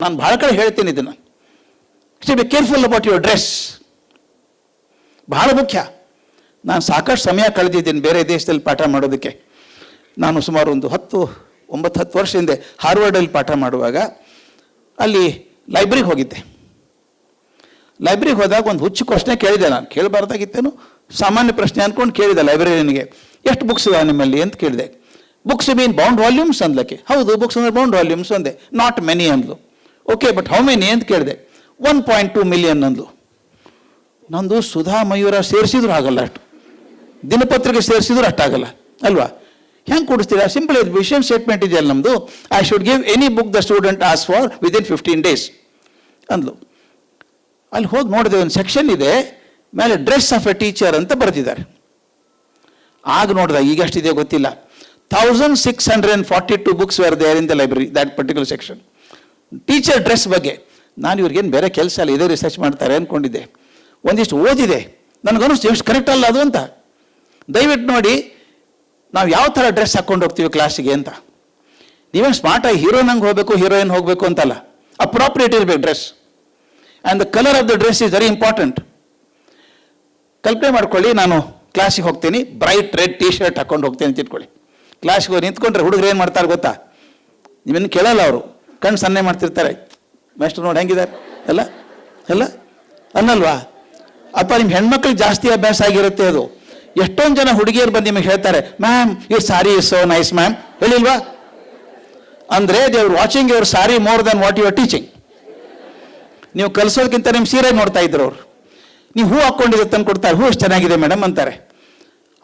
ನಾನು ಭಾಳ ಕಡೆ ಹೇಳ್ತೀನಿ ಇದನ್ನು. See be careful about your dress ಬಹಳ ಮುಖ್ಯ. ನಾನು ಸಾಕಷ್ಟು ಸಮಯ ಕಳೆದಿದ್ದೀನಿ ಬೇರೆ ದೇಶದಲ್ಲಿ ಪಾಠ ಮಾಡೋದಕ್ಕೆ. ನಾನು ಸುಮಾರು ಒಂದು ಹತ್ತು, ಒಂಬತ್ತು, ಹತ್ತು ವರ್ಷ ಹಿಂದೆ ಹಾರ್ವರ್ಡಲ್ಲಿ ಪಾಠ ಮಾಡುವಾಗ ಅಲ್ಲಿ ಲೈಬ್ರರಿಗೆ ಹೋಗಿದ್ದೆ. ಲೈಬ್ರಿಗೆ ಹೋದಾಗ ಒಂದು ಹುಚ್ಚು ಪ್ರಶ್ನೆ ಕೇಳಿದೆ ನಾನು. ಕೇಳಬಾರ್ದಾಗಿತ್ತೇನು? ಸಾಮಾನ್ಯ ಪ್ರಶ್ನೆ ಅಂದ್ಕೊಂಡು ಕೇಳಿದೆ ಲೈಬ್ರರಿಯನ್ಗೆ. ಎಷ್ಟು ಬುಕ್ಸ್ ಇದೆ ನಿಮ್ಮಲ್ಲಿ ಅಂತ ಕೇಳಿದೆ. ಬುಕ್ಸ್ ಮೀನ್ ಬೌಂಡ್ ವಾಲ್ಯೂಮ್ಸ್ ಅಂದ್ಲಕ್ಕೆ. ಹೌದು ಬುಕ್ಸ್ ಅಂದ್ರೆ ಬೌಂಡ್ ವಾಲ್ಯೂಮ್ಸ್ ಅಂದೆ. ನಾಟ್ ಮೆನಿ ಅಂದ್ಲು. ಓಕೆ ಬಟ್ ಹೌ ಮೆನಿ ಅಂತ ಕೇಳಿದೆ. ಒನ್ ಪಾಯಿಂಟ್ ಟೂ ಮಿಲಿಯನ್ ಅಂದ್ಲು. ನಂದು ಸುಧಾ ಮಯೂರ ಸೇರಿಸಿದ್ರು ಆಗಲ್ಲ ಅಷ್ಟು. ದಿನಪತ್ರಿಕೆ ಸೇರಿಸಿದ್ರು ಅಷ್ಟಾಗಲ್ಲ ಅಲ್ವಾ? ಹೆಂಗೆ ಕೊಡಿಸ್ತೀರಾ? ಸಿಂಪಲ್ ಇದು ವಿಷನ್ ಸ್ಟೇಟ್ಮೆಂಟ್ ಇದೆಯಲ್ಲ ನಮ್ಮದು I should give any book the student as far within fifteen days ಅಂದ್ಲು. ಅಲ್ಲಿ ಹೋಗಿ ನೋಡಿದೆ, ಒಂದು ಸೆಕ್ಷನ್ ಇದೆ, ಮೇಲೆ ಡ್ರೆಸ್ ಆಫ್ ಎ ಟೀಚರ್ ಅಂತ ಬರೆದಿದ್ದಾರೆ. ಆಗ ನೋಡಿದೆ, ಈಗ ಎಷ್ಟಿದೆ ಗೊತ್ತಿಲ್ಲ. Thousand six hundred and forty two books were there in the library that particular section teacher dress ಬಗ್ಗೆ. ನಾನು ಇವ್ರಿಗೇನು ಬೇರೆ ಕೆಲಸ ಅಲ್ಲ ಇದೇ ರಿಸರ್ಚ್ ಮಾಡ್ತಾರೆ ಅಂದ್ಕೊಂಡಿದ್ದೆ ಒಂದಿಷ್ಟು ಓದಿದೆ. ನನಗನ್ನಿಸ್ತು ಎಷ್ಟು ಕರೆಕ್ಟ್ ಅಲ್ಲ ಅದು ಅಂತ. ದಯವಿಟ್ಟು ನೋಡಿ, ನಾವು ಯಾವ ಥರ ಡ್ರೆಸ್ ಹಾಕ್ಕೊಂಡು ಹೋಗ್ತೀವಿ ಕ್ಲಾಸಿಗೆ ಅಂತ. ನೀವೇನು ಸ್ಮಾರ್ಟಾಗಿ ಹೀರೋನಂಗೆ ಹೋಗಬೇಕು ಹೀರೋಯಿನ್ ಹೋಗಬೇಕು ಅಂತಲ್ಲ. ಅಪ್ರಾಪ್ರಿಯೇಟ್ ಇರಬೇಕು dress and the colour of the dress is very important ಕಲ್ಪನೆ ಮಾಡ್ಕೊಳ್ಳಿ, ನಾನು ಕ್ಲಾಸಿಗೆ ಹೋಗ್ತೀನಿ ಬ್ರೈಟ್ ರೆಡ್ ಟೀ ಶರ್ಟ್ ಹಾಕೊಂಡು ಹೋಗ್ತೀನಿ ಅಂತ ಇಟ್ಕೊಳ್ಳಿ. ಕ್ಲಾಸಿಗೆ ಹೋಗಿ ನಿಂತ್ಕೊಂಡ್ರೆ ಹುಡುಗರು ಏನು ಮಾಡ್ತಾರೆ ಗೊತ್ತಾ? ನೀವೇನು ಕೇಳಲ್ಲ ಅವರು. ಕಣ್ಣು ಸನ್ನೆ ಮಾಡ್ತಿರ್ತಾರೆ. ಮಾಸ್ಟರ್ ನೋಡಿ ಹೆಂಗಿದ್ದಾರೆ? ಎಲ್ಲ? ಎಲ್ಲ? ಅನ್ನಲ್ವಾ? ಅಪ್ಪ ನಿಮ್ಮ ಹೆಣ್ಮಕ್ಳಿಗೆ ಜಾಸ್ತಿ ಅಭ್ಯಾಸ ಆಗಿರುತ್ತೆ ಅದು. ಎಷ್ಟೊಂದು ಜನ ಹುಡುಗಿಯರು ಬಂದು ನಿಮಗೆ ಹೇಳ್ತಾರೆ ma'am you sari is so nice ma'am ಹೇಳಿಲ್ವಾ? ಅಂದರೆ ದೇವ್ರು watching your sari more than what your teaching ನೀವು ಕಲಿಸೋದಕ್ಕಿಂತ ನಿಮ್ಮ ಸೀರೆ ನೋಡ್ತಾ ಇದ್ರು ಅವ್ರು. ನೀವು ಹೂ ಹಾಕ್ಕೊಂಡಿದ್ದೆ ತಂದು ಕೊಡ್ತಾರೆ, ಹೂ ಚೆನ್ನಾಗಿದೆ ಮೇಡಮ್ ಅಂತಾರೆ.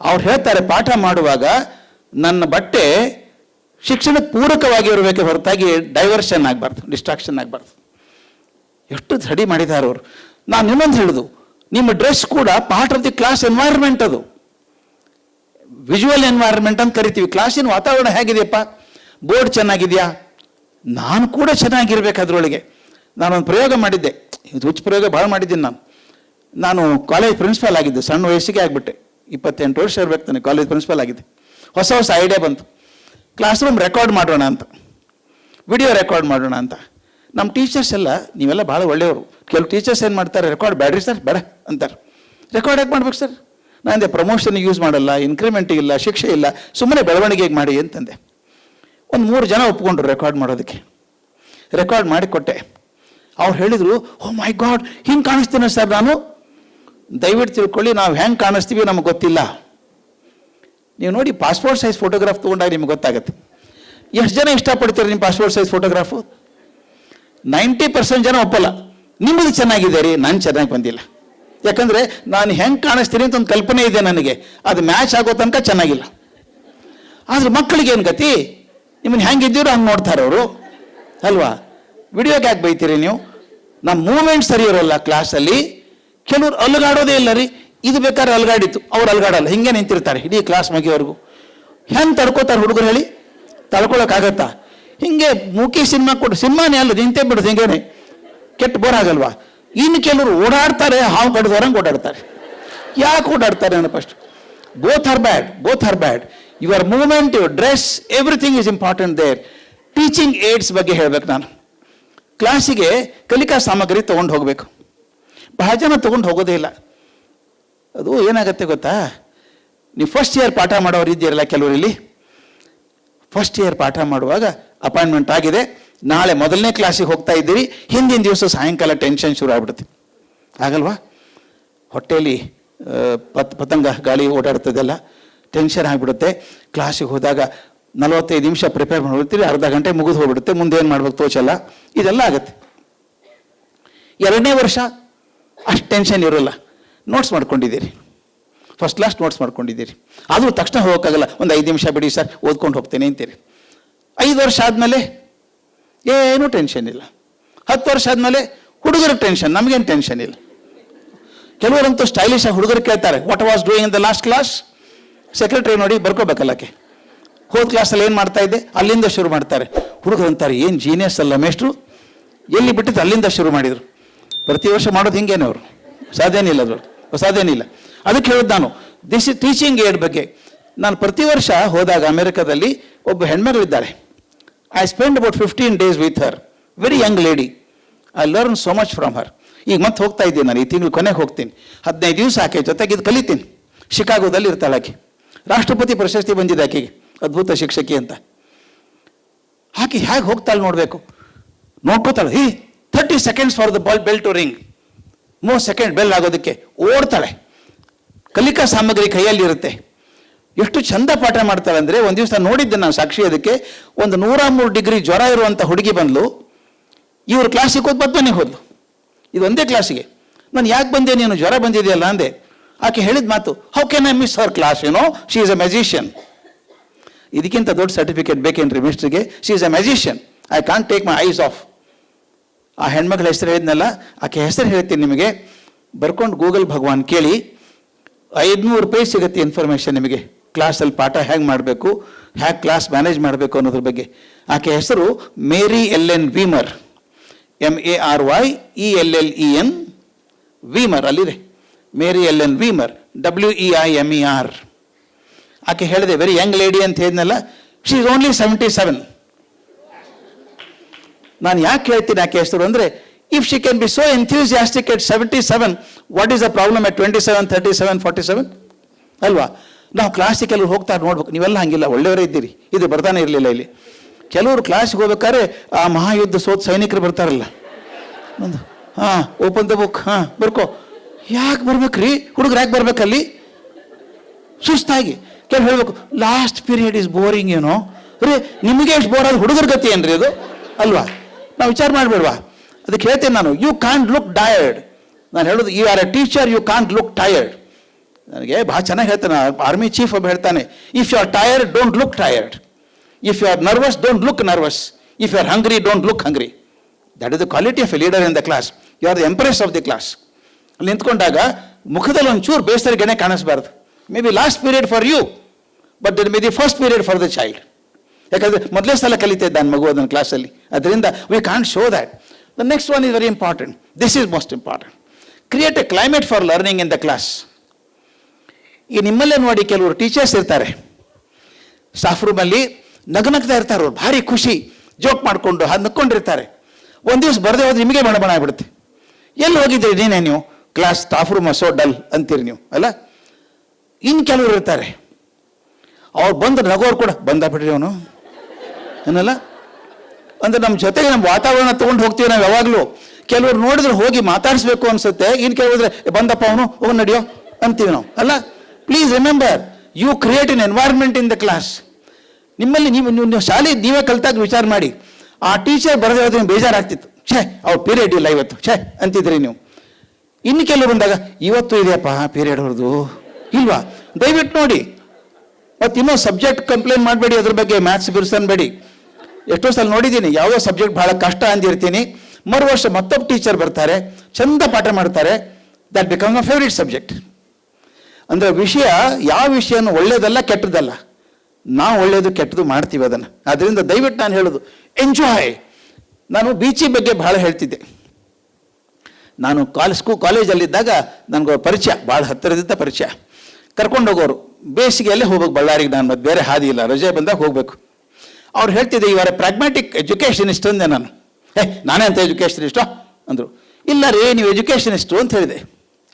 ಅವ್ರು ಹೇಳ್ತಾರೆ, ಪಾಠ ಮಾಡುವಾಗ ನನ್ನ ಬಟ್ಟೆ ಶಿಕ್ಷಣಕ್ಕೆ ಪೂರಕವಾಗಿ ಇರಬೇಕೆ ಹೊರತಾಗಿ ಡೈವರ್ಷನ್ ಆಗಬಾರ್ದು ಡಿಸ್ಟ್ರಾಕ್ಷನ್ ಆಗಬಾರ್ದು. ಎಷ್ಟು ರೆಡಿ ಮಾಡಿದ್ದಾರೆ ಅವರು. ನಾನು ಇನ್ನೊಂದು ಹೇಳಿದು, ನಿಮ್ಮ ಡ್ರೆಸ್ ಕೂಡ part of the class environment ಅದು. ವಿಜುವಲ್ ಎನ್ವೈರ್ಮೆಂಟ್ ಅಂತ ಕರಿತೀವಿ. ಕ್ಲಾಸಿನ ವಾತಾವರಣ ಹೇಗಿದೆಯಪ್ಪ? ಬೋರ್ಡ್ ಚೆನ್ನಾಗಿದೆಯಾ? ನಾನು ಕೂಡ ಚೆನ್ನಾಗಿರ್ಬೇಕು ಅದರೊಳಗೆ. ನಾನೊಂದು ಪ್ರಯೋಗ ಮಾಡಿದ್ದೆ. ಇದು ಹುಚ್ಚು ಪ್ರಯೋಗ ಭಾಳ ಮಾಡಿದ್ದೀನಿ ನಾನು. ನಾನು ಕಾಲೇಜ್ ಪ್ರಿನ್ಸಿಪಾಲ್ ಆಗಿದ್ದೆ. ಸಣ್ಣ ವಯಸ್ಸಿಗೆ ಆಗಿಬಿಟ್ಟೆ. ಇಪ್ಪತ್ತೆಂಟು ವರ್ಷ ಇರಬೇಕು ನನಗೆ ಕಾಲೇಜ್ ಪ್ರಿನ್ಸಿಪಾಲ್ ಆಗಿದ್ದೆ. ಹೊಸ ಹೊಸ ಐಡಿಯಾ ಬಂತು. ಕ್ಲಾಸ್ ರೂಮ್ ರೆಕಾರ್ಡ್ ಮಾಡೋಣ ಅಂತ. ವಿಡಿಯೋ ರೆಕಾರ್ಡ್ ಮಾಡೋಣ ಅಂತ. ನಮ್ಮ ಟೀಚರ್ಸ್ ಎಲ್ಲ, ನೀವೆಲ್ಲ ಭಾಳ ಒಳ್ಳೆಯವರು. ಕೆಲವು ಟೀಚರ್ಸ್ ಏನು ಮಾಡ್ತಾರೆ ರೆಕಾರ್ಡ್ ಬೇಡ್ರಿ ಸರ್ ಬೇಡ ಅಂತಾರೆ. ರೆಕಾರ್ಡ್ ಯಾಕೆ ಮಾಡ್ಬೇಕು ಸರ್ ನಾನು ಪ್ರಮೋಷನ್ ಯೂಸ್ ಮಾಡಲ್ಲ ಇನ್ಕ್ರಿಮೆಂಟ್ ಇಲ್ಲ, ಶಿಕ್ಷೆ ಇಲ್ಲ, ಸುಮ್ಮನೆ ಬೆಳವಣಿಗೆಗೆ ಮಾಡಿ ಅಂತಂದೆ. ಒಂದು ಮೂರು ಜನ ಒಪ್ಕೊಂಡ್ರು ರೆಕಾರ್ಡ್ ಮಾಡೋದಕ್ಕೆ. ರೆಕಾರ್ಡ್ ಮಾಡಿ ಕೊಟ್ಟೆ. ಅವ್ರು ಹೇಳಿದರು ಓ ಮೈ ಗಾಡ್ ಹಿಂಗೆ ಕಾಣಿಸ್ತೀನ ಸರ್ ನಾನು? ದಯವಿಟ್ಟು ತಿಳ್ಕೊಳ್ಳಿ, ನಾವು ಹೆಂಗೆ ಕಾಣಿಸ್ತೀವಿ ನಮಗೆ ಗೊತ್ತಿಲ್ಲ. ನೀವು ನೋಡಿ ಪಾಸ್ಪೋರ್ಟ್ ಸೈಜ್ ಫೋಟೋಗ್ರಾಫ್ ತೊಗೊಂಡಾಗ ನಿಮ್ಗೆ ಗೊತ್ತಾಗುತ್ತೆ. ಎಷ್ಟು ಜನ ಇಷ್ಟಪಡ್ತೀರಿ ನಿಮ್ಮ passport size photograph ninety percent ಜನ ಒಪ್ಪಲ್ಲ. ನಿಮ್ಮದು ಚೆನ್ನಾಗಿದೆ ರೀ, ನಾನು ಚೆನ್ನಾಗಿ ಬಂದಿಲ್ಲ. ಯಾಕಂದರೆ ನಾನು ಹೆಂಗೆ ಕಾಣಿಸ್ತೀನಿ ಅಂತ ಒಂದು ಕಲ್ಪನೆ ಇದೆ ನನಗೆ. ಅದು ಮ್ಯಾಚ್ ಆಗೋ ತನಕ ಚೆನ್ನಾಗಿಲ್ಲ. ಆದರೆ ಮಕ್ಕಳಿಗೆ ಏನು ಗತಿ? ನಿಮ್ಮನ್ನು ಹೆಂಗಿದ್ದೀರೋ ಹಂಗೆ ನೋಡ್ತಾರೆ ಅವರು. ಅಲ್ವಾ? ವಿಡಿಯೋಗೆ ಯಾಕೆ ಬೈತೀರಿ ನೀವು? ನಮ್ಮ ಮೂಮೆಂಟ್ ಸರಿ ಇರೋಲ್ಲ ಕ್ಲಾಸಲ್ಲಿ ಕೆಲವ್ರು ಅಲುಗಾಡೋದೇ ಇಲ್ಲ ರೀ. ಇದು ಬೇಕಾದ್ರೆ ಅಲ್ಗಾಡಿತ್ತು. ಅವ್ರು ಅಲ್ಗಾಡಲ್ಲ. ಹಿಂಗೆ ನಿಂತಿರ್ತಾರೆ ಇಡೀ ಕ್ಲಾಸ್ ಮುಗಿಯೋವರೆಗೂ. ಹೆಂಗೆ ತಡ್ಕೋತಾರೆ ಹುಡುಗರು ಹೇಳಿ. ತಡ್ಕೊಳಕ್ಕಾಗತ್ತಾ? ಹಿಂಗೆ ಮೂಕಿ ಸಿನಿಮಾ ಕೊಟ್ಟು ಸಿನಿಮಾನೇ ಅಲ್ಲ, ನಿಂತೇ ಬಿಡುದು ಹಿಂಗೇನೆ. ಕೆಟ್ಟ ಬೋರ್ ಆಗಲ್ವಾ? ಇನ್ನು ಕೆಲವರು ಓಡಾಡ್ತಾರೆ, ಹಾವು ಕಡ್ದವ್ರಂಗೆ ಓಡಾಡ್ತಾರೆ. ಯಾಕೆ ಓಡಾಡ್ತಾರೆ ನಾನು first both are bad both are bad your movement your dress everything is important there teaching aids ಬಗ್ಗೆ ಹೇಳ್ಬೇಕು ನಾನು. ಕ್ಲಾಸಿಗೆ ಕಲಿಕಾ ಸಾಮಗ್ರಿ ತೊಗೊಂಡು ಹೋಗಬೇಕು. ಬಹಳ ಜನ ತೊಗೊಂಡು ಹೋಗೋದೇ ಇಲ್ಲ. ಅದು ಏನಾಗುತ್ತೆ ಗೊತ್ತಾ? ನೀವು ಫಸ್ಟ್ ಇಯರ್ ಪಾಠ ಮಾಡೋರು ಇದ್ದೀರಲ್ಲ ಕೆಲವರಲ್ಲಿ? ಫಸ್ಟ್ ಇಯರ್ ಪಾಠ ಮಾಡುವಾಗ ಅಪಾಯಿಂಟ್ಮೆಂಟ್ ಆಗಿದೆ. ನಾಳೆ ಮೊದಲನೇ ಕ್ಲಾಸಿಗೆ ಹೋಗ್ತಾ ಇದ್ದೀರಿ. ಹಿಂದಿನ ದಿವಸ ಸಾಯಂಕಾಲ ಟೆನ್ಷನ್ ಶುರು ಆಗ್ಬಿಡುತ್ತೆ. ಆಗಲ್ವಾ? ಹೊಟ್ಟೆಯಲ್ಲಿ ಪತ್, ಪತಂಗ ಗಾಳಿ ಓಡಾಡ್ತದೆಲ್ಲ ಟೆನ್ಷನ್ ಆಗಿಬಿಡುತ್ತೆ. ಕ್ಲಾಸಿಗೆ ಹೋದಾಗ ನಲವತ್ತೈದು ನಿಮಿಷ ಪ್ರಿಪೇರ್ ಮಾಡಿಬಿಡ್ತೀರಿ. ಅರ್ಧ ಗಂಟೆ ಮುಗಿದು ಹೋಗ್ಬಿಡುತ್ತೆ. ಮುಂದೆ ಏನು ಮಾಡ್ಬೇಕು ತೋಚಲ್ಲ. ಇದೆಲ್ಲ ಆಗುತ್ತೆ. ಎರಡನೇ ವರ್ಷ ಅಷ್ಟು ಟೆನ್ಷನ್ ಇರೋಲ್ಲ. ನೋಟ್ಸ್ ಮಾಡ್ಕೊಂಡಿದ್ದೀರಿ. ಫಸ್ಟ್ ಲಾಸ್ಟ್ ನೋಟ್ಸ್ ಮಾಡ್ಕೊಂಡಿದ್ದೀರಿ. ಆದರೂ ತಕ್ಷಣ ಹೋಗೋಕ್ಕಾಗಲ್ಲ. ಒಂದು ಐದು ನಿಮಿಷ ಬಿಡಿ ಸರ್, ಓದ್ಕೊಂಡು ಹೋಗ್ತೇನೆ ಅಂತೀರಿ. ಐದು ವರ್ಷ ಆದಮೇಲೆ ಏನೂ ಟೆನ್ಷನ್ ಇಲ್ಲ. ಹತ್ತು ವರ್ಷ ಆದಮೇಲೆ ಹುಡುಗರ ಟೆನ್ಷನ್ ನಮಗೇನು ಟೆನ್ಷನ್ ಇಲ್ಲ. ಕೆಲವರಂತೂ ಸ್ಟೈಲಿಶ್ ಆಗಿ ಹುಡುಗರು ಕೇಳ್ತಾರೆ what was doing in the last class secretary ನೋಡಿ ಬರ್ಕೋಬೇಕಲ್ಲಕ್ಕೆ ಹೋದ ಕ್ಲಾಸಲ್ಲಿ ಏನು ಮಾಡ್ತಾ ಇದ್ದೆ? ಅಲ್ಲಿಂದ ಶುರು ಮಾಡ್ತಾರೆ. ಹುಡುಗರು ಅಂತಾರೆ, ಏನು ಜೀನಿಯಸ್ ಅಲ್ಲ ಮೇಷ್ಟ್ರು? ಎಲ್ಲಿ ಬಿಟ್ಟಿದ್ದು ಅಲ್ಲಿಂದ ಶುರು ಮಾಡಿದರು. ಪ್ರತಿ ವರ್ಷ ಮಾಡೋದು ಹಿಂಗೇನೆ ಅವರು. ಸಾಧ್ಯನಿಲ್ಲ ಅದ್ರ ಹೊಸದೇನಿಲ್ಲ ಅದಕ್ಕೆ ಹೇಳಿದ್ ನಾನು ದಿಸ್ ಟೀಚಿಂಗ್ ಏಡ್ ಬಗ್ಗೆ. ನಾನು ಪ್ರತಿ ವರ್ಷ ಹೋದಾಗ ಅಮೆರಿಕದಲ್ಲಿ ಒಬ್ಬ ಹೆಣ್ಮಗಳಿದ್ದಾಳೆ I spend about fifteen days with her very young lady I learn so much from her ಈಗ ಮತ್ತೆ ಹೋಗ್ತಾ ಇದ್ದೀನಿ ನಾನು, ಈ ತಿಂಗಳು ಕೊನೆಗೆ ಹೋಗ್ತೀನಿ. ಹದಿನೈದು ದಿವಸ ಆಕೆ ಜೊತೆಗೆ ಇದು ಕಲಿತೀನಿ. ಶಿಕಾಗೋದಲ್ಲಿ ಇರ್ತಾಳೆ ಆಕೆ. ರಾಷ್ಟ್ರಪತಿ ಪ್ರಶಸ್ತಿ ಬಂದಿದೆ ಆಕೆಗೆ. ಅದ್ಭುತ ಶಿಕ್ಷಕಿ ಅಂತ. ಆಕೆ ಹೇಗೆ ಹೋಗ್ತಾಳೆ ನೋಡಬೇಕು. ನೋಡ್ಕೋತಾಳೆ, he thirty seconds for the ball bell to ring ಮೂರು ಸೆಕೆಂಡ್ ಬೆಲ್ ಆಗೋದಕ್ಕೆ ಓಡ್ತಾಳೆ. ಕಲಿಕಾ ಸಾಮಗ್ರಿ ಕೈಯಲ್ಲಿರುತ್ತೆ. ಎಷ್ಟು ಚಂದ ಪಾಠ ಮಾಡ್ತಾಳೆ ಅಂದರೆ ಒಂದು ದಿವಸ ನೋಡಿದ್ದೆ ನಾನು ಸಾಕ್ಷಿ ಅದಕ್ಕೆ, ಒಂದು ನೂರ ಮೂರು ಡಿಗ್ರಿ ಜ್ವರ ಇರುವಂಥ ಹುಡುಗಿ ಬಂದಳು ಇವರು ಕ್ಲಾಸಿಗೆ ಹೋದ್ ಮನೆಗೆ ಹೋದ್ಲು. ಇದು ಒಂದೇ ಕ್ಲಾಸಿಗೆ ನಾನು ಯಾಕೆ ಬಂದೆ, ನೀನು ಜ್ವರ ಬಂದಿದೆಯಲ್ಲ ಅಂದೆ. ಆಕೆ ಹೇಳಿದ ಮಾತು how can I miss our class ಏನೋ no she is a magician ಇದಕ್ಕಿಂತ ದೊಡ್ಡ ಸರ್ಟಿಫಿಕೇಟ್ ಬೇಕೇನ್ರಿ ಮಿಸ್ಟ್ರಿಗೆ she is a magician I can't take my eyes off ಆ ಹೆಣ್ಮಕ್ಳ ಹೆಸರು ಹೇಳಿದ್ನಲ್ಲ, ಆಕೆ ಹೆಸರು ಹೇಳ್ತೀನಿ ನಿಮಗೆ. ಬರ್ಕೊಂಡು ಗೂಗಲ್ ಭಗವಾನ್ ಕೇಳಿ, ಐದುನೂರು ರೂಪಾಯಿ ಸಿಗುತ್ತೆ ಇನ್ಫಾರ್ಮೇಷನ್ ನಿಮಗೆ. ಕ್ಲಾಸಲ್ಲಿ ಪಾಠ ಹೇಗೆ ಮಾಡಬೇಕು ಹ್ಯಾಗೆ ಕ್ಲಾಸ್ ಮ್ಯಾನೇಜ್ ಮಾಡಬೇಕು ಅನ್ನೋದ್ರ ಬಗ್ಗೆ. ಆಕೆ ಹೆಸರು Maryellen Weimer. M A R Y E L L E N Weimer, ಅಲ್ಲಿದೆ. Maryellen Weimer W E I M E R ಆಕೆ ಹೇಳಿದೆ ವೆರಿ ಯಂಗ್ ಲೇಡಿ ಅಂತ ಹೇಳಿದ್ನಲ್ಲ she is only seventy seven ನಾನು ಯಾಕೆ ಹೇಳ್ತೀನಿ ಯಾಕೆ ಹೆಸರು ಅಂದರೆ if she can be so enthusiastic at seventy seven what is a problem at twenty seven thirty seven forty seven ಅಲ್ವಾ? ನಾವು ಕ್ಲಾಸಿಗೆ ಕೆಲವರು ಹೋಗ್ತಾರೆ ನೋಡ್ಬೇಕು. ನೀವೆಲ್ಲ ಹಂಗಿಲ್ಲ, ಒಳ್ಳೆಯವರೇ ಇದ್ದೀರಿ. ಇದು ಬರ್ತಾನೆ ಇರಲಿಲ್ಲ ಇಲ್ಲಿ. ಕೆಲವರು ಕ್ಲಾಸಿಗೆ ಹೋಗ್ಬೇಕಾದ್ರೆ, ಆ ಮಹಾಯುದ್ಧ ಸೋತ್ ಸೈನಿಕರು ಬರ್ತಾರಲ್ಲ. ಒಂದು, ಹಾಂ ಓಪನ್ ದ ಬುಕ್ ಹಾಂ, ಬರ್ಕೋ. ಯಾಕೆ ಬರ್ಬೇಕ್ರಿ? ಹುಡುಗರು ಯಾಕೆ ಬರ್ಬೇಕಲ್ಲಿ? ಸುಸ್ತಾಗಿ. ಕೆಲವು ಹೇಳ್ಬೇಕು ಲಾಸ್ಟ್ ಪೀರಿಯಡ್ ಇಸ್ ಬೋರಿಂಗ್ ಏನೋ ರೀ ನಿಮಗೆ ಎಷ್ಟು ಬೋರ್ ಆದ ಹುಡುಗರ ಗತಿ ಏನ್ರಿ ಅದು? ಅಲ್ವಾ? ನಾವು ವಿಚಾರ ಮಾಡಬೇಡ್ವಾ? ಅದಕ್ಕೆ ಹೇಳ್ತೇನೆ ನಾನು ಯು ಕಾಂಟ್ ಲುಕ್ ಟಯರ್ಡ್ ನಾನು ಹೇಳೋದು you are a teacher you can't look tired ನನಗೆ ಭಾಳ ಚೆನ್ನಾಗಿ ಹೇಳ್ತಾನೆ ಆರ್ಮಿ ಚೀಫ್ ಒಬ್ಬ ಹೇಳ್ತಾನೆ if you are tired don't look tired if you are nervous don't look nervous if you are hungry don't look hungry that is the quality of a leader in the class you are the empress of the class ಅಲ್ಲಿ ನಿಂತ್ಕೊಂಡಾಗ ಮುಖದಲ್ಲಿ ಒಂಚೂರು ಬೇಸರಿಗೆನೆ ಕಾಣಿಸ್ಬಾರ್ದು. Maybe last period for you but that may the first period for the child ಯಾಕಂದರೆ ಮೊದಲೇ ಸಲ ಕಲಿತಾ ನನ್ನ ಮಗು ಅದನ್ನು ಕ್ಲಾಸಲ್ಲಿ ಅದರಿಂದ we can't show that the next one is very important this is most important create a climate for learning in the class ಈ ನಿಮ್ಮಲ್ಲೇ ನೋಡಿ ಕೆಲವರು ಟೀಚರ್ಸ್ ಇರ್ತಾರೆ. ಸ್ಟಾಫ್ ರೂಮಲ್ಲಿ ನಗನಗ್ತಾ ಇರ್ತಾರೆ ಅವ್ರು, ಭಾರಿ ಖುಷಿ ಜೋಕ್ ಮಾಡಿಕೊಂಡು ಹಾಗೆ ನಕ್ಕೊಂಡಿರ್ತಾರೆ. ಒಂದು ದಿವಸ ಬರದೆ ಹೋದ್ರೆ ನಿಮಗೆ ಬಣ ಬಣ ಆಗ್ಬಿಡುತ್ತೆ. ಎಲ್ಲಿ ಹೋಗಿದ್ದೀರಿ ನೀನೇ ನೀವು? Class staff room so dull ಅಂತೀರಿ ನೀವು, ಅಲ್ಲ? ಇನ್ನು ಕೆಲವರು ಇರ್ತಾರೆ. ಅವ್ರು ಬಂದ್ರೆ ನಗೋರು ಕೂಡ, ಬಂದ ಬಿಡ್ರಿ ಅವನು. ಏನಲ್ಲ? ಅಂದ್ರೆ ನಮ್ಮ ಜೊತೆಗೆ ನಮ್ಮ ವಾತಾವರಣ ತಗೊಂಡು ಹೋಗ್ತೀವಿ ನಾವು ಯಾವಾಗಲೂ. ಕೆಲವರು ನೋಡಿದ್ರೆ ಹೋಗಿ ಮಾತಾಡಿಸ್ಬೇಕು ಅನ್ಸುತ್ತೆ. ಇನ್ನು ಕೇಳಿದ್ರೆ ಬಂದಪ್ಪ ಅವನು, ಹೋಗಿ ನಡಿಯೋ, ಅಂತೀವಿ ನಾವು. ಅಲ್ಲ? Please remember you create in environment in the class ನಿಮ್ಮಲ್ಲಿ ನೀವು ನೀವು ಶಾಲೆ ನೀವೇ ಕಲ್ತಾಗ ವಿಚಾರ ಮಾಡಿ. ಆ ಟೀಚರ್ ಬರದೇ ಹೋದ್ರೆ ನಿಮ್ಗೆ ಬೇಜಾರಾಗ್ತಿತ್ತು. ಛೇ, ಅವ್ರು ಪೀರಿಯಡ್ ಇಲ್ಲ ಇವತ್ತು. ಛೇ, ಅಂತಿದ್ರಿ ನೀವು. ಇನ್ನು ಕೆಲವು ಬಂದಾಗ, ಇವತ್ತು ಇದೆಯಪ್ಪ ಪೀರಿಯಡ್ ಹೊರದು ಇಲ್ವಾ? ದಯವಿಟ್ಟು ನೋಡಿ. ಮತ್ತು ಇನ್ನೂ ಸಬ್ಜೆಕ್ಟ್ ಕಂಪ್ಲೇಂಟ್ ಮಾಡಬೇಡಿ ಅದ್ರ ಬಗ್ಗೆ ಮ್ಯಾಥ್ಸ್ ಬಿರ್ಸನ್ಬೇಡಿ. ಎಷ್ಟೋ ಸಲ ನೋಡಿದ್ದೀನಿ, ಯಾವುದೋ ಸಬ್ಜೆಕ್ಟ್ ಭಾಳ ಕಷ್ಟ ಅಂದಿರ್ತೀನಿ. ಮರು ವರ್ಷ ಮತ್ತೊಬ್ಬ ಟೀಚರ್ ಬರ್ತಾರೆ, ಚಂದ ಪಾಠ ಮಾಡ್ತಾರೆ. That become a favourite subject ಅಂದರೆ ವಿಷಯ, ಯಾವ ವಿಷಯನೂ ಒಳ್ಳೇದಲ್ಲ ಕೆಟ್ಟದಲ್ಲ ನಾವು ಒಳ್ಳೆಯದು ಕೆಟ್ಟದು ಮಾಡ್ತೀವಿ ಅದನ್ನು. ಅದರಿಂದ ದಯವಿಟ್ಟು ನಾನು ಹೇಳೋದು ಎಂಜಾಯ್ ನಾನು ಬೀಚಿ ಬಗ್ಗೆ ಭಾಳ ಹೇಳ್ತಿದ್ದೆ. ನಾನು ಕಾಲೇಜ್ ಸ್ಕೂ, ಕಾಲೇಜಲ್ಲಿದ್ದಾಗ ನನಗೆ ಪರಿಚಯ ಭಾಳ ಹತ್ತಿರದಿದ್ದ ಪರಿಚಯ. ಕರ್ಕೊಂಡು ಹೋಗೋರು ಬೇಸಿಗೆಯಲ್ಲೇ ಹೋಗ್ಬೇಕು, ಬಳ್ಳಾರಿಗೆ ನಾನು, ಬೇರೆ ಹಾದಿ ಇಲ್ಲ. ರಜೆ ಬಂದಾಗ ಹೋಗಬೇಕು. ಅವ್ರು ಹೇಳ್ತಿದ್ದೆ ಇವರ ಪ್ರಾಗ್ಮ್ಯಾಟಿಕ್ ಎಜುಕೇಷನಿಸ್ಟ್ ಅಂದೆ ನಾನು. ಏ ನಾನೇ ಅಂತ ಎಜುಕೇಷನಿಸ್ಟೋ ಅಂದರು. ಇಲ್ಲ ರೀ ನೀವು ಎಜುಕೇಷನಿಸ್ಟು ಅಂತ ಹೇಳಿದೆ.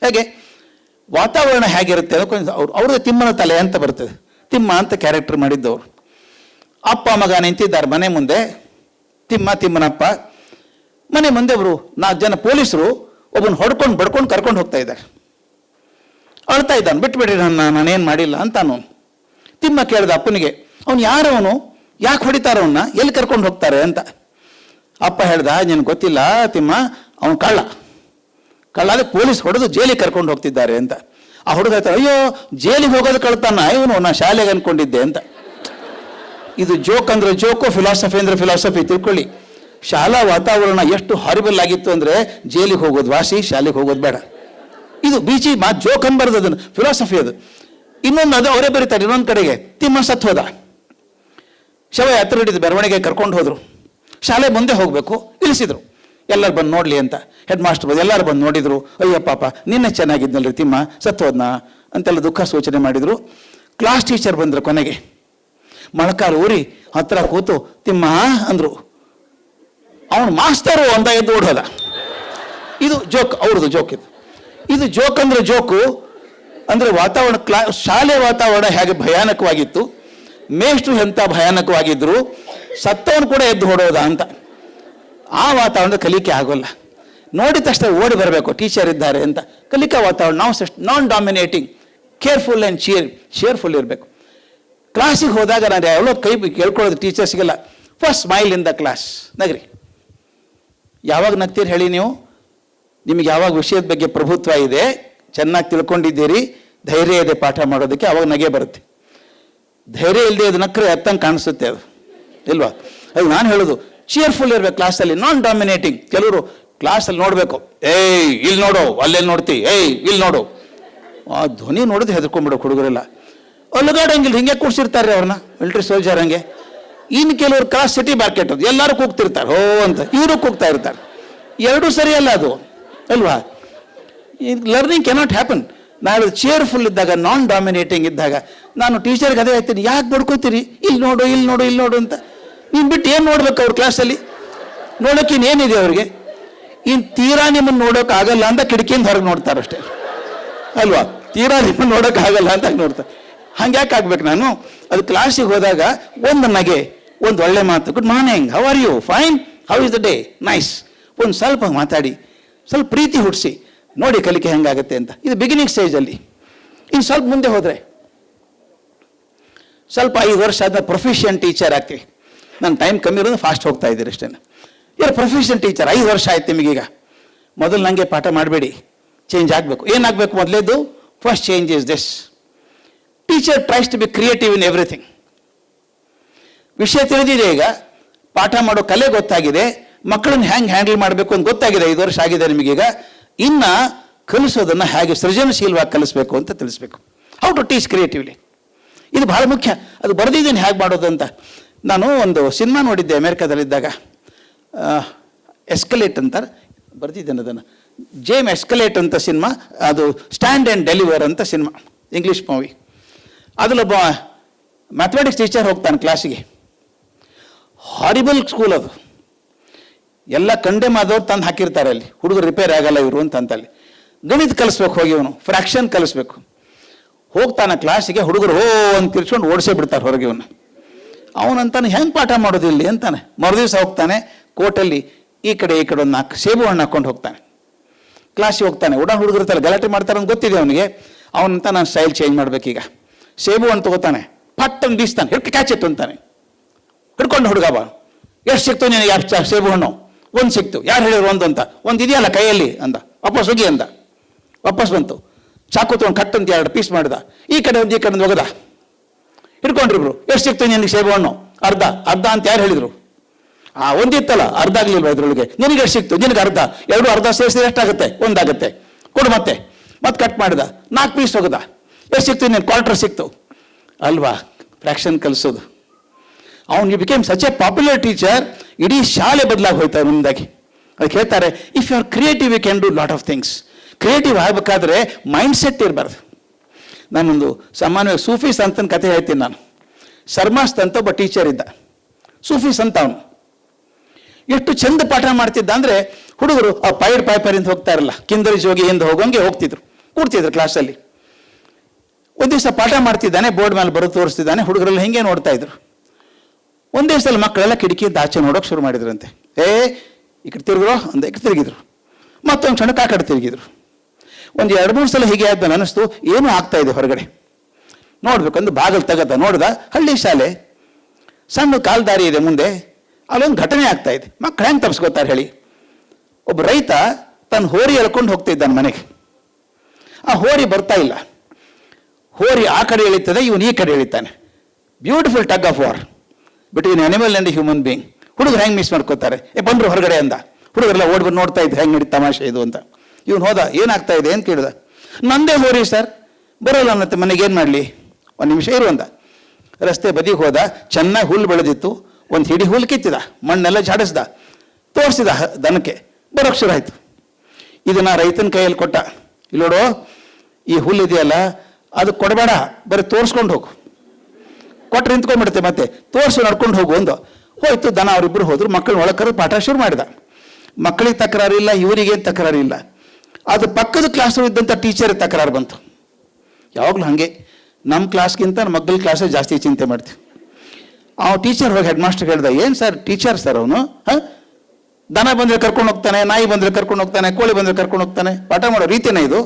ಹೇಗೆ? ವಾತಾವರಣ ಹೇಗಿರುತ್ತೆ ಅನ್ನೋಕೆ ಅವ್ರು, ಅವ್ರದ್ದು ತಿಮ್ಮನ ತಲೆ ಅಂತ ಬರ್ತದೆ. ತಿಮ್ಮ ಅಂತ ಕ್ಯಾರೆಕ್ಟರ್ ಮಾಡಿದ್ದವರು. ಅಪ್ಪ, ಮಗ ನಿಂತಿದ್ದಾರೆ ಮನೆ ಮುಂದೆ. ತಿಮ್ಮ, ತಿಮ್ಮನಪ್ಪ. ಮನೆ ಮುಂದೆ ಅವರು ನಾಲ್ಕು ಜನ ಪೊಲೀಸರು ಒಬ್ಬನ ಹೊಡ್ಕೊಂಡು ಬಡ್ಕೊಂಡು ಕರ್ಕೊಂಡು ಹೋಗ್ತಾ ಇದ್ದಾರೆ. ಅಳ್ತಾ ಇದ್ದಾನೆ. ಬಿಟ್ಬಿಡ್ರಿ ನನ್ನ, ನಾನೇನು ಮಾಡಿಲ್ಲ ಅಂತಾನು. ತಿಮ್ಮ ಕೇಳಿದ ಅಪ್ಪನಿಗೆ, ಅವನು ಯಾರವನು? ಯಾಕೆ ಹೊಡಿತಾರ ಅವನ್ನ ಎಲ್ಲಿ ಕರ್ಕೊಂಡು ಹೋಗ್ತಾರೆ ಅಂತ. ಅಪ್ಪ ಹೇಳ್ದ ನಿನಗೆ ಗೊತ್ತಿಲ್ಲ ತಿಮ್ಮ, ಅವನು ಕಳ್ಳ. ಕಳ್ಳ ಅದಕ್ಕೆ ಪೊಲೀಸ್ ಹೊಡೆದು ಜೈಲಿಗೆ ಕರ್ಕೊಂಡು ಹೋಗ್ತಿದ್ದಾರೆ ಅಂತ. ಆ ಹುಡುಗ ಹೇಳ್ತಾರೆ ಅಯ್ಯೋ, ಜೈಲಿಗೆ ಹೋಗೋದು ಕಳ್ತಾನ. ಇವನು ನಾ ಶಾಲೆಗೆ ಅನ್ಕೊಂಡಿದ್ದೆ ಅಂತ. ಇದು ಜೋಕ್ ಅಂದ್ರೆ ಜೋಕು ಫಿಲಾಸಫಿ ಅಂದ್ರೆ ಫಿಲಾಸಫಿ ತಿಳ್ಕೊಳ್ಳಿ. ಶಾಲಾ ವಾತಾವರಣ ಎಷ್ಟು ಹಾರಿಬಲ್ ಆಗಿತ್ತು ಅಂದ್ರೆ ಜೈಲಿಗೆ ಹೋಗೋದು ವಾಸಿ, ಶಾಲೆಗೆ ಹೋಗೋದು ಬೇಡ. ಇದು ಬೀಚಿ ಮಾ ಜೋಕ್ ಅನ್ಬಾರ್ದು ಅದನ್ನು ಫಿಲಾಸಫಿ ಅದು. ಇನ್ನೊಂದು ಅದು, ಅವರೇ ಬರೀತಾರೆ ಇನ್ನೊಂದು ಕಡೆಗೆ. ತಿಮ್ಮ ಸತ್ ಹೋದ. ಶವ ಹತ್ರ ಹಿಡಿದು ಬೆರವಣಿಗೆ ಕರ್ಕೊಂಡು ಹೋದರು. ಶಾಲೆ ಮುಂದೆ ಹೋಗಬೇಕು, ಇಳಿಸಿದರು. ಎಲ್ಲರೂ ಬಂದು ನೋಡಲಿ ಅಂತ ಹೆಡ್ ಮಾಸ್ಟರ್ ಬಂದು ಎಲ್ಲರೂ ಬಂದು ನೋಡಿದರು. ಅಯ್ಯೋ ಪಾಪ, ನಿನ್ನೆ ಚೆನ್ನಾಗಿದ್ನಲ್ರಿ ತಿಮ್ಮ ಸತ್ತು ಹೋದ್ನ ಅಂತೆಲ್ಲ ದುಃಖ ಸೂಚನೆ ಮಾಡಿದರು. ಕ್ಲಾಸ್ ಟೀಚರ್ ಬಂದರು ಕೊನೆಗೆ. ಮೊಳಕಾಲು ಊರಿ ಹತ್ರ ಕೂತು, ತಿಮ್ಮ ಅಂದರು. ಅವನು ಮಾಸ್ತರು ಅಂತ ಎದ್ದು ಓಡೋದ. ಇದು ಜೋಕ್ ಅವ್ರದ್ದು ಜೋಕ್ ಇದು. ಇದು ಜೋಕ್ ಅಂದರೆ ಜೋಕು ಅಂದರೆ ವಾತಾವರಣ, ಕ್ಲಾ ಶಾಲೆ ವಾತಾವರಣ ಹೇಗೆ ಭಯಾನಕವಾಗಿತ್ತು. ಮೇಷ್ಟ್ರು ಎಂಥ ಭಯಾನಕವಾಗಿದ್ರು, ಸತ್ತವನು ಕೂಡ ಎದ್ದು ಹೊಡೋದ ಅಂತ. ಆ ವಾತಾವರಣ ಕಲಿಕೆ ಆಗೋಲ್ಲ. ನೋಡಿದ ತಕ್ಷಣ ಓಡಿ ಬರಬೇಕು ಟೀಚರ್ ಇದ್ದಾರೆ ಅಂತ. ಕಲಿಕಾ ವಾತಾವರಣ ನಾವು non dominating careful and share cheerful ಇರಬೇಕು. ಕ್ಲಾಸಿಗೆ ಹೋದಾಗ ನಾನು ಯಾವಲೋ ಕೈ ಕೇಳ್ಕೊಳ್ಳೋದು ಟೀಚರ್ಸ್ಗೆಲ್ಲ first smile in the class ನಗ್ರಿ. ಯಾವಾಗ ನಗ್ತೀರಿ ಹೇಳಿ ನೀವು? ನಿಮಗೆ ಯಾವಾಗ ವಿಷಯದ ಬಗ್ಗೆ ಪ್ರಭುತ್ವ ಇದೆ, ಚೆನ್ನಾಗಿ ತಿಳ್ಕೊಂಡಿದ್ದೀರಿ, ಧೈರ್ಯ ಇದೆ ಪಾಠ ಮಾಡೋದಕ್ಕೆ ಆವಾಗ ನಗೆ ಬರುತ್ತೆ. ಧೈರ್ಯ ಇಲ್ಲದೆ ಅದು ನಕ್ರೆ ಅತ್ತಂಗೆ ಕಾಣಿಸುತ್ತೆ ಅದು. ಇಲ್ವಾ? ಅದು ನಾನು ಹೇಳೋದು ಚಿಯರ್ಫುಲ್ ಇರಬೇಕು ಕ್ಲಾಸಲ್ಲಿ ನಾನ್ ಡಾಮಿನೇಟಿಂಗ್ ಕೆಲವರು ಕ್ಲಾಸಲ್ಲಿ ನೋಡಬೇಕು, ಏಯ್ ಇಲ್ಲಿ ನೋಡು ಅಲ್ಲೆಲ್ಲಿ ನೋಡ್ತಿ, ಏಯ್ ಇಲ್ಲಿ ನೋಡು. ಆ ಧ್ವನಿ ನೋಡಿದ್ರೆ ಹೆದರ್ಕೊಂಡ್ಬಿಡೋ ಹುಡುಗರೆಲ್ಲ. ಅಲ್ಲುಗಾಡಂಗಿಲ್ಲ, ಹಿಂಗೆ ಕೂರ್ಸಿರ್ತಾರೆ ಅವ್ರನ್ನ ಮಿಲ್ಟ್ರಿ ಸೋಲ್ಜರ್ ಹಂಗೆ. ಇನ್ನು ಕೆಲವರು ಕ್ರಾಸ್ ಸಿಟಿ ಮಾರ್ಕೆಟ್ ಅದು, ಎಲ್ಲರೂ ಕೂಗ್ತಿರ್ತಾರೆ, ಹೋ ಅಂತ. ಇವರು ಕೂಗ್ತಾ ಇರ್ತಾರೆ. ಎರಡೂ ಸರಿಯಲ್ಲ ಅದು. ಅಲ್ವಾ? ಲರ್ನಿಂಗ್ ಕೆನಾಟ್ ಹ್ಯಾಪನ್ ನಾಳೆ ಚೇರ್ಫುಲ್ ಇದ್ದಾಗ ನಾನ್ ಡಾಮಿನೇಟಿಂಗ್ ಇದ್ದಾಗ, ನಾನು ಟೀಚರ್ಗೆ ಅದೇ ಹೇಳ್ತೀನಿ, ಯಾಕೆ ಬಡ್ಕೋತೀರಿ? ಇಲ್ಲಿ ನೋಡು ಇಲ್ಲಿ ನೋಡು ಇಲ್ಲಿ ನೋಡು ಅಂತ. ನೀನು ಬಿಟ್ಟು ಏನು ನೋಡ್ಬೇಕು ಅವ್ರ ಕ್ಲಾಸಲ್ಲಿ ನೋಡೋಕೆ ಇನ್ನೇನಿದೆ ಅವ್ರಿಗೆ? ಇನ್ನು ತೀರಾ ನಿಮ್ಮನ್ನು ನೋಡೋಕೆ ಆಗಲ್ಲ ಅಂತ ಕಿಟಕಿಯಿಂದ ಹೊರಗೆ ನೋಡ್ತಾರೆ ಅಷ್ಟೇ. ಅಲ್ವಾ? ತೀರಾ ನಿಮ್ಮನ್ನು ಆಗಲ್ಲ ಅಂತ ನೋಡ್ತಾರೆ. ಹಂಗೆ ಯಾಕೆ ಆಗ್ಬೇಕು ನಾನು? ಅದು ಕ್ಲಾಸಿಗೆ ಹೋದಾಗ ಒಂದು ನಗೆ, ಒಂದು ಒಳ್ಳೆ ಮಾತು good morning how are you fine how is the day nice ಒಂದು ಸ್ವಲ್ಪ ಮಾತಾಡಿ, ಸ್ವಲ್ಪ ಪ್ರೀತಿ ಹುಟ್ಟಿಸಿ ನೋಡಿ ಕಲಿಕೆ ಹೆಂಗಾಗುತ್ತೆ ಅಂತ. ಇದು ಬಿಗಿನಿಂಗ್ ಸ್ಟೇಜಲ್ಲಿ ಇನ್ನು ಸ್ವಲ್ಪ ಮುಂದೆ ಹೋದರೆ, ಸ್ವಲ್ಪ ಐದು ವರ್ಷ ಆದ ಪ್ರೊಫೆಷನ್ ಟೀಚರ್ ಆಗ್ತೀವಿ. ನನ್ನ ಟೈಮ್ ಕಮ್ಮಿ ಇರೋದು ಫಾಸ್ಟ್ ಹೋಗ್ತಾ ಇದ್ದೀರಿ ಅಷ್ಟೇ. ಇವರು ಪ್ರೊಫೆಷನ್ ಟೀಚರ್ ಐದು ವರ್ಷ ಆಯ್ತು ನಿಮಗೀಗ ಮೊದಲು ನನಗೆ ಪಾಠ ಮಾಡಬೇಡಿ ಚೇಂಜ್ ಆಗಬೇಕು. ಏನಾಗಬೇಕು ಮೊದಲೇದು first change is this teacher tries to be creative in everything ವಿಷಯ ತಿಳಿದಿದೆ ಈಗ. ಪಾಠ ಮಾಡೋ ಕಲೆ ಗೊತ್ತಾಗಿದೆ. ಮಕ್ಕಳನ್ನ ಹೆಂಗೆ ಹ್ಯಾಂಡಲ್ ಮಾಡಬೇಕು ಅಂತ ಗೊತ್ತಾಗಿದೆ. ಐದು ವರ್ಷ ಆಗಿದೆ ನಿಮಗೀಗ ಇನ್ನ ಕಲಿಸೋದನ್ನು ಹೇಗೆ ಸೃಜನಶೀಲವಾಗಿ ಕಲಿಸ್ಬೇಕು ಅಂತ ತಿಳಿಸ್ಬೇಕು. ಹೌ ಟು ಟೀಚ್ ಕ್ರಿಯೇಟಿವ್ಲಿ ಇದು ಭಾಳ ಮುಖ್ಯ. ಅದು ಬರೆದಿದ್ದೀನಿ ಹೇಗೆ ಮಾಡೋದು ಅಂತ. ನಾನು ಒಂದು ಸಿನಿಮಾ ನೋಡಿದ್ದೆ ಅಮೇರಿಕಾದಲ್ಲಿದ್ದಾಗ. ಎಸ್ಕಲೇಟ್ ಅಂತಾರೆ. ಬರೆದಿದ್ದೇನೆ ಅದನ್ನು. ಜೇಮ್ ಎಸ್ಕಲೇಟ್ ಅಂತ ಸಿನಿಮಾ. ಅದು ಸ್ಟ್ಯಾಂಡ್ ಆ್ಯಂಡ್ ಡೆಲಿವರ್ ಅಂತ ಸಿನಿಮಾ. ಇಂಗ್ಲೀಷ್ ಮೂವಿ ಅದರಲ್ಲೊಬ್ಬ ಮ್ಯಾಥಮೆಟಿಕ್ಸ್ ಟೀಚರ್ ಹೋಗ್ತಾನೆ ಕ್ಲಾಸಿಗೆ ಹಾರಿಬಲ್ ಸ್ಕೂಲ್ ಅದು. ಎಲ್ಲ ಕಂಡೆ ಆದವ್ರು ತಂದು ಹಾಕಿರ್ತಾರೆ ಅಲ್ಲಿ. ಹುಡುಗರು ರಿಪೇರ್ ಆಗಲ್ಲ ಇವರು ಅಂತ ಅಲ್ಲಿ ಗಣಿತ ಕಲಿಸ್ಬೇಕು ಹೋಗಿ ಇವನು ಫ್ರ್ಯಾಕ್ಷನ್ ಕಲಿಸ್ಬೇಕು. ಹೋಗ್ತಾನೆ ಕ್ಲಾಸಿಗೆ ಹುಡುಗರು ಹೋ ಅಂತ ತಿರ್ಸ್ಕೊಂಡು ಓಡಿಸೇ ಬಿಡ್ತಾರೆ ಹೊರಗೆ ಇವನು. ಅವನಂತಾನೆ ಹೆಂಗೆ ಪಾಠ ಮಾಡೋದು ಇಲ್ಲಿ ಅಂತಾನೆ. ಮರುದಿವ್ಸ ಹೋಗ್ತಾನೆ ಕೋಟಲ್ಲಿ ಈ ಕಡೆ ಈ ಕಡೆ ಒಂದು ನಾಲ್ಕು ಸೇಬು ಹಣ್ಣು ಹಾಕೊಂಡು ಹೋಗ್ತಾನೆ. ಕ್ಲಾಸಿಗೆ ಹೋಗ್ತಾನೆ. ಉಡ ಹುಡುಗರು ತಲೆ ಗಲಾಟೆ ಮಾಡ್ತಾರೆ ಅಂತ ಗೊತ್ತಿದೆ ಅವನಿಗೆ. ಅವನಂತ ನಾನು ಸ್ಟೈಲ್ ಚೇಂಜ್ ಮಾಡ್ಬೇಕೀಗ. ಸೇಬು ಹಣ್ಣು ತಗೋತಾನೆ. ಪಟ್ ಅಂತ ಬೀಸ್ತಾನೆ. ಹಿಡ್ಕ ಕ್ಯಾಚ್ ಇತ್ತು ಅಂತಾನೆ. ಹಿಡ್ಕೊಂಡು ಹುಡುಗ ಬಾ. ಎಷ್ಟು ಸಿಕ್ತು ನಿನಗೆ ಸೇಬು ಹಣ್ಣು? ಒಂದು ಸಿಕ್ತು. ಯಾರು ಹೇಳಿದ್ರು ಒಂದು ಅಂತ? ಒಂದು ಇದೆಯಲ್ಲ ಕೈಯಲ್ಲಿ ಅಂದ ವಾಪಸ್ ಹೋಗಿ ಅಂದ. ವಾಪಸ್ ಬಂತು. ಚಾಕು ತೊಗೊಂಡು ಕಟ್ ಅಂತ ಎರಡು ಪೀಸ್ ಮಾಡಿದ. ಈ ಕಡೆ ಒಂದು, ಈ ಕಡೆ ಒಂದು ಒಗದ ಹಿಡ್ಕೊಂಡ್ರಿಬ್ರು ಎಷ್ಟು ಸಿಕ್ತು ನಿನಗೆ ಸೇಬು ಹಣ್ಣು? ಅರ್ಧ. ಅರ್ಧ ಅಂತ ಯಾರು ಹೇಳಿದ್ರು? ಆ ಒಂದಿತ್ತಲ್ಲ ಅರ್ಧ ಆಗಲಿಲ್ವ ಇದ್ರೊಳಗೆ? ನಿನಗೆ ಎಷ್ಟು ಸಿಕ್ತು? ನಿನಗೆ ಅರ್ಧ. ಎರಡು ಅರ್ಧ ಸೇರಿಸಿದ್ರೆ ಎಷ್ಟಾಗುತ್ತೆ ಒಂದಾಗುತ್ತೆ ಕೊಡು ಮತ್ತೆ. ಮತ್ತೆ ಕಟ್ ಮಾಡಿದ. ನಾಲ್ಕು ಪೀಸ್ ಹೋಗದ. ಎಷ್ಟು ಸಿಕ್ತು ನೀನು ಕ್ವಾರ್ಟರ್ ಸಿಕ್ತು. ಅಲ್ವಾ? ಫ್ರ್ಯಾಕ್ಷನ್ ಕಲಿಸೋದು. ಅವನು you became such a popular teacher ಇಡೀ ಶಾಲೆ ಬದಲಾಗಿ ಹೋಯ್ತಾರೆ ಮುಂದಾಗಿ. ಅದಕ್ಕೆ ಹೇಳ್ತಾರೆ if you are creative you can do lot of things creative ಆಗಬೇಕಾದ್ರೆ ಮೈಂಡ್ ಸೆಟ್ ಇರಬಾರ್ದು. ನಾನೊಂದು ಸಾಮಾನ್ಯವಾಗಿ ಸೂಫೀಸ್ ಸಂತನ ಕತೆ ಹೇಳ್ತೀನಿ ನಾನು. ಸರ್ಮಾಸ್ತ್ ಅಂತ ಒಬ್ಬ ಟೀಚರ್ ಇದ್ದ. ಸೂಫಿ ಅಂತ ಅವನು. ಎಷ್ಟು ಚಂದ ಪಾಠ ಮಾಡ್ತಿದ್ದ ಅಂದರೆ, ಹುಡುಗರು, ಆ ಪೈಡ್ ಇಂದ ಹೋಗ್ತಾ ಇರಲ್ಲ. ಕಿಂದರಿ ಜೋಗಿಯಿಂದ ಹೋಗೋಂಗೆ ಹೋಗ್ತಿದ್ರು. ಕೂಡ್ತಿದ್ರು ಕ್ಲಾಸಲ್ಲಿ ಒಂದು ದಿವಸ ಪಾಠ ಮಾಡ್ತಿದ್ದಾನೆ, ಬೋರ್ಡ್ ಮೇಲೆ ಬರೋ ತೋರಿಸ್ತಿದ್ದಾನೆ, ಹುಡುಗರಲ್ಲಿ ಹಿಂಗೆ ನೋಡ್ತಾ ಇದ್ರು. ಒಂದೇ ಸಲ ಮಕ್ಕಳೆಲ್ಲ ಕಿಟಕಿಯಿಂದ ಆಚೆ ನೋಡೋಕೆ ಶುರು ಮಾಡಿದ್ರಂತೆ. ಏ, ಈ ಕಡೆ ತಿರುಗಿರೋ ಒಂದು ಈ ತಿರುಗಿದ್ರು. ಮತ್ತೊಂದು ಕ್ಷಣ ಆ ಕಡೆ ತಿರುಗಿದ್ರು. ಒಂದು ಎರಡು, ಮೂರು ಸಲ ಹೀಗೆ ಆದ್ಮೇಲೆ ಅನಿಸ್ತು, ಏನೂ ಆಗ್ತಾ ಇದೆ ಹೊರಗಡೆ. ನೋಡ್ಬೇಕು ಒಂದು ಬಾಗಿಲು ತೆಗದ, ನೋಡ್ದ, ಹಳ್ಳಿ ಶಾಲೆ. ಸಣ್ಣ ಕಾಲ್ದಾರಿ ಇದೆ ಮುಂದೆ, ಅಲ್ಲೊಂದು ಘಟನೆ ಆಗ್ತಾ ಇದೆ. ಮಕ್ಕಳು ಹೆಂಗೆ ತಪ್ಸ್ಕೋತಾರೆ ಹೇಳಿ. ಒಬ್ಬ ರೈತ ತನ್ನ ಹೋರಿ ಎಳ್ಕೊಂಡು ಹೋಗ್ತಿದ್ದಾನೆ ಮನೆಗೆ. ಆ ಹೋರಿ ಬರ್ತಾ ಇಲ್ಲ. ಹೋರಿ ಆ ಕಡೆ ಎಳಿತದೆ, ಇವನು ಈ ಕಡೆ ಎಳಿತಾನೆ. Beautiful tug of war between animal and human being ಹುಡುಗರು ಹೆಂಗೆ ಮಿಸ್ ಮಾಡ್ಕೋತಾರೆ? ಏ, ಬಂದರು ಹೊರಗಡೆ ಅಂದ. ಹುಡುಗರೆಲ್ಲ ಓಡಿ ಬಂದು ನೋಡ್ತಾ ಇದ್ದು ಹೆಂಗೆ ನಡಿ ತಮಾಷೆ ಇದು ಅಂತ. ಇವನು ಹೋದ, ಏನಾಗ್ತಾ ಇದೆ ಅಂತ ಕೇಳಿದ. ನಂದೇ ಹೋರಿ ಸರ್. ಬರೋಲ್ಲ ಅನ್ನತ್ತೆ ಮನೆಗೆ ಏನು ಮಾಡಲಿ? ಒಂದು ನಿಮಿಷ ಇರು ಅಂದ. ರಸ್ತೆ ಬದಿಗೆ ಹೋದ, ಚೆನ್ನಾಗಿ ಹುಲ್ಲು ಬೆಳೆದಿತ್ತು, ಒಂದು ಹಿಡಿ ಹುಲ್ಲು ಕಿತ್ತಿದ, ಮಣ್ಣೆಲ್ಲ ಜಾಡಿಸ್ದ ತೋರಿಸಿದ ದನಕ್ಕೆ. ಬರೋಕ್ಕೆ ಶುರು ಆಯಿತು. ಇದನ್ನ ರೈತನ ಕೈಯಲ್ಲಿ ಕೊಟ್ಟ. ಇಲ್ಲೋಡು, ಈ ಹುಲ್ಲು ಇದೆಯಲ್ಲ ಅದು ಕೊಡಬೇಡ, ಬರೀ ತೋರಿಸ್ಕೊಂಡು ಹೋಗು. ಕೊಟ್ರೆ ನಿಂತ್ಕೊಂಡ್ಬಿಡುತ್ತೆ ಮತ್ತೆ. ತೋರಿಸು, ನಡ್ಕೊಂಡು ಹೋಗು ಒಂದು ಹೋಯ್ತು, ದನ ಅವರಿಬ್ಬರು ಹೋದ್ರು ಮಕ್ಕಳು ಒಳಕರು ಪಾಠ ಶುರು ಮಾಡಿದ. ಮಕ್ಕಳಿಗೆ ತಕರಾರಿಲ್ಲ ಇವರಿಗೆ ತಕರಾರಿಲ್ಲ ಅದು ಪಕ್ಕದ ಕ್ಲಾಸ್ ಇದ್ದಂಥ ಟೀಚರ್ ತಕರಾರು ಬಂತು. ಯಾವಾಗಲೂ ಹಾಗೆ. ನಮ್ಮ ಕ್ಲಾಸ್ಗಿಂತ ಮಕ್ಕಳ ಕ್ಲಾಸೇ ಜಾಸ್ತಿ ಚಿಂತೆ ಮಾಡ್ತೀವಿ. ಆ ಟೀಚರ್ ಹೋಗಿ ಹೆಡ್ ಮಾಸ್ಟರ್ ಹೇಳ್ದೆ, ಏನು ಸರ್ ಟೀಚರ್ ಸರ್ ಅವನು? ಹಾಂ? ದನ ಬಂದರೆ ಕರ್ಕೊಂಡು ಹೋಗ್ತಾನೆ, ನಾಯಿ ಬಂದರೆ ಕರ್ಕೊಂಡು ಹೋಗ್ತಾನೆ, ಕೋಳಿ ಬಂದರೆ ಕರ್ಕೊಂಡು ಹೋಗ್ತಾನೆ. ಪಾಠ ಮಾಡೋ ರೀತಿಯೇ ಇದು.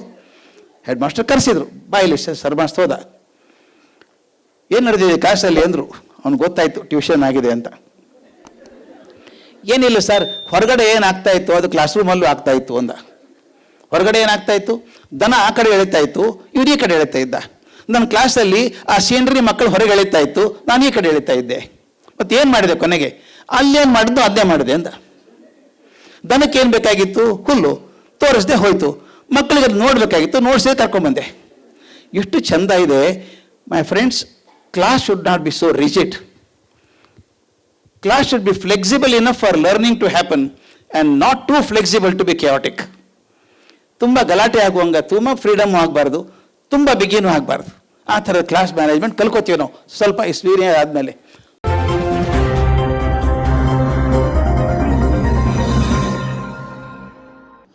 ಹೆಡ್ ಮಾಸ್ಟರ್ ಕರೆಸಿದ್ರು. ಬಾಯಿಲಿ ಸರ್ ಮಾಸ್ಟರ್ ಹೋದ. ಏನು ನಡೆದಿದೆ ಕ್ಲಾಸಲ್ಲಿ ಅಂದರು. ಅವ್ನಿಗೆ ಗೊತ್ತಾಯ್ತು ಟ್ಯೂಷನ್ ಆಗಿದೆ ಅಂತ. ಏನಿಲ್ಲ ಸರ್, ಹೊರಗಡೆ ಏನಾಗ್ತಾ ಇತ್ತು, ಅದು ಕ್ಲಾಸ್ ರೂಮಲ್ಲೂ ಆಗ್ತಾ ಇತ್ತು ಅಂದ. ಹೊರಗಡೆ ಏನಾಗ್ತಾ ಇತ್ತು? ದನ ಆ ಕಡೆ ಎಳಿತಾ ಇತ್ತು ಇವ್ರು ಈ ಕಡೆ ಎಳಿತಾ ಇದ್ದ. ನನ್ನ ಕ್ಲಾಸಲ್ಲಿ ಆ ಸೀನರಿ ಮಕ್ಕಳು ಹೊರಗೆ ಎಳಿತಾ ಇತ್ತು, ನಾನು ಈ ಕಡೆ ಎಳಿತಾ ಇದ್ದೆ. ಮತ್ತೆ ಏನು ಮಾಡಿದೆ ಕೊನೆಗೆ? ಅಲ್ಲೇನು ಮಾಡಿದ್ದು ಅದೇ ಮಾಡಿದೆ ಅಂತ ದನಕ್ಕೆ ಏನು ಬೇಕಾಗಿತ್ತು? ಹುಲ್ಲು. ತೋರಿಸ್ದೆ ಹೋಯ್ತು. ಮಕ್ಕಳಿಗೆ ನೋಡ್ಬೇಕಾಗಿತ್ತು ನೋಡಿಸಿದ್ರೆ ಕರ್ಕೊಂಬಂದೆ. ಎಷ್ಟು ಚಂದ ಇದೆ my friends class should not be so rigid class should be flexible enough for learning to happen and not too flexible to be chaotic ತುಂಬ ಗಲಾಟೆ ಆಗುವಂಗ, ತುಂಬ ಫ್ರೀಡಮ್ಮು ಆಗಬಾರ್ದು, ತುಂಬ ಬಿಗಿನೂ ಆಗಬಾರ್ದು. ಆ ಥರದ ಕ್ಲಾಸ್ ಮ್ಯಾನೇಜ್ಮೆಂಟ್ ಕಲ್ಕೋತೀವಿ ನಾವು. ಸ್ವಲ್ಪ ಎಕ್ಸ್ಪೀರಿಯನ್ಸ್ ಆದಮೇಲೆ.